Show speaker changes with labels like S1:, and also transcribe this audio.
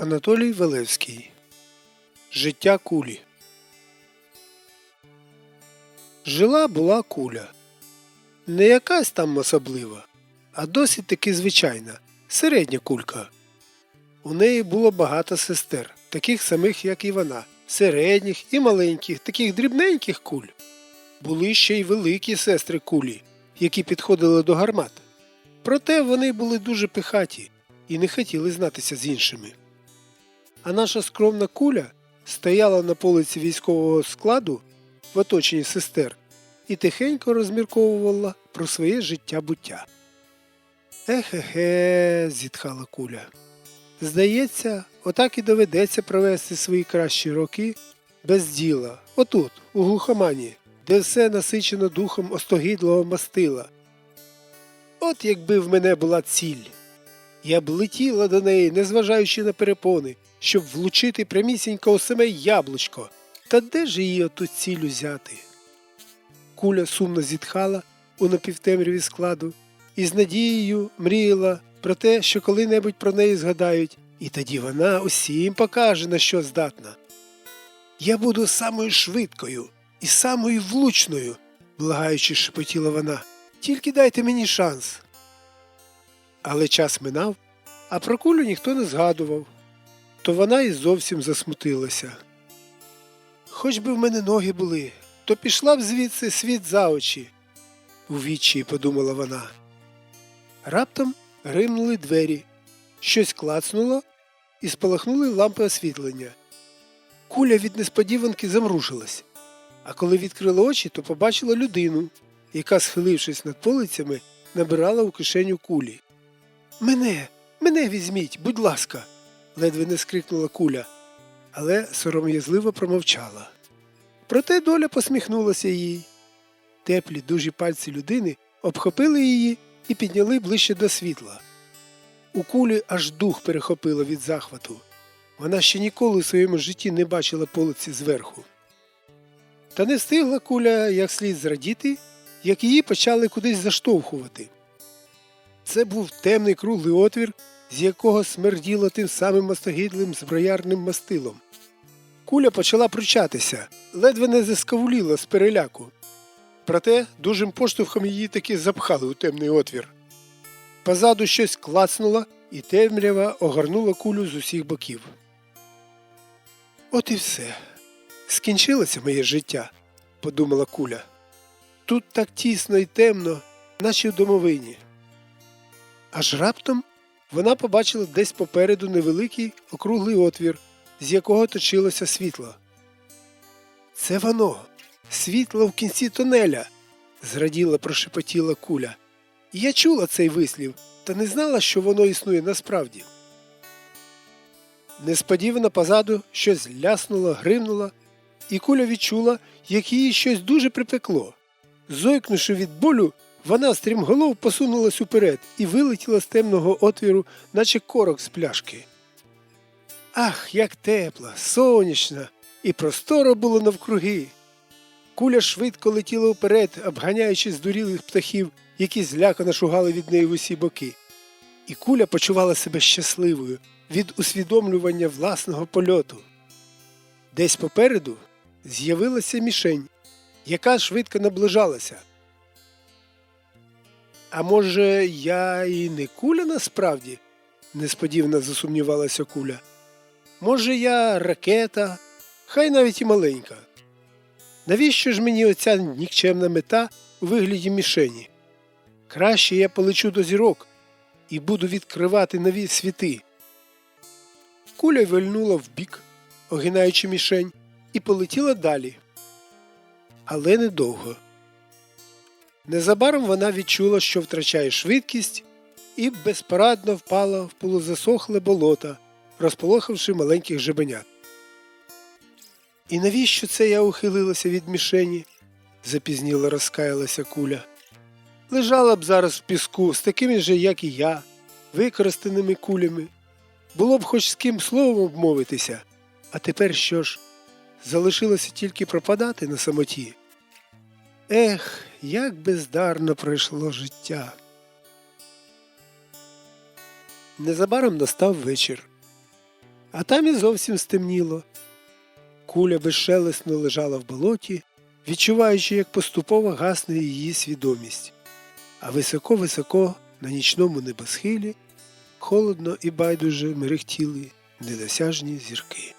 S1: Анатолій Велевський Життя кулі Жила була куля. Не якась там особлива, а досить таки звичайна, середня кулька. У неї було багато сестер, таких самих, як і вона, середніх і маленьких, таких дрібненьких куль. Були ще й великі сестри кулі, які підходили до гармат. Проте вони були дуже пихаті і не хотіли знатися з іншими. А наша скромна куля стояла на полиці військового складу в оточенні сестер і тихенько розмірковувала про своє життя буття. Ехе-хе, зітхала куля. Здається, отак і доведеться провести свої кращі роки без діла, отут, у глухомані, де все насичено духом остогідлого мастила. От якби в мене була ціль. Я б летіла до неї, незважаючи на перепони, щоб влучити прямісінько у саме яблучко. Та де ж її оту ціль узяти? Куля сумно зітхала у напівтемряві складу і з надією мріяла про те, що коли-небудь про неї згадають, і тоді вона усім покаже, на що здатна. Я буду самою швидкою і самою влучною, благаючи, шепотіла вона. Тільки дайте мені шанс. Але час минав, а про кулю ніхто не згадував, то вона і зовсім засмутилася. Хоч би в мене ноги були, то пішла б звідси світ за очі, у вічі подумала вона. Раптом гримнули двері, щось клацнуло і спалахнули лампи освітлення. Куля від несподіванки замружилась, а коли відкрила очі, то побачила людину, яка, схилившись над полицями, набирала у кишеню кулі. Мене, мене візьміть, будь ласка, ледве не скрикнула куля, але сором'язливо промовчала. Проте доля посміхнулася їй. Теплі дужі пальці людини обхопили її і підняли ближче до світла. У кулі аж дух перехопило від захвату. Вона ще ніколи у своєму житті не бачила полиці зверху. Та не встигла куля як слід зрадіти, як її почали кудись заштовхувати. Це був темний круглий отвір, з якого смерділо тим самим мастогідлим зброярним мастилом. Куля почала пручатися, ледве не заскавуліла з переляку. Проте дужим поштовхом її таки запхали у темний отвір. Позаду щось клацнуло, і темрява огорнула кулю з усіх боків. От і все. Скінчилося моє життя, подумала куля. Тут так тісно і темно, наче в домовині. Аж раптом вона побачила десь попереду невеликий округлий отвір, з якого точилося світло. Це воно, світло в кінці тунеля, зраділа прошепотіла куля. Я чула цей вислів, та не знала, що воно існує насправді. Несподівано позаду щось ляснуло, гримнуло, і куля відчула, як її щось дуже припекло. Зойкнувши від болю, вона стрімголов посунулась уперед і вилетіла з темного отвіру, наче корок з пляшки. Ах, як тепла, сонячна, і просторо було навкруги. Куля швидко летіла вперед, обганяючи здурілих птахів, які злякано шугали від неї в усі боки. І куля почувала себе щасливою від усвідомлювання власного польоту. Десь попереду з'явилася мішень, яка швидко наближалася. А може, я і не куля насправді? несподівано засумнівалася куля. Може, я ракета, хай навіть і маленька. Навіщо ж мені оця нікчемна мета у вигляді мішені? Краще я полечу до зірок і буду відкривати нові світи. Куля вильнула вбік, огинаючи мішень, і полетіла далі. Але недовго. Незабаром вона відчула, що втрачає швидкість, і безпорадно впала в полузасохле болото, розполохавши маленьких жебенят. І навіщо це я ухилилася від мішені? запізніло розкаялася куля. Лежала б зараз в піску з такими же, як і я, використаними кулями. Було б хоч з ким словом обмовитися, а тепер що ж? Залишилося тільки пропадати на самоті. Ех, як бездарно пройшло життя. Незабаром настав вечір. а там і зовсім стемніло. Куля безшелесно лежала в болоті, відчуваючи, як поступово гасне її свідомість. А високо-високо на нічному небосхилі холодно і байдуже мерехтіли недосяжні зірки.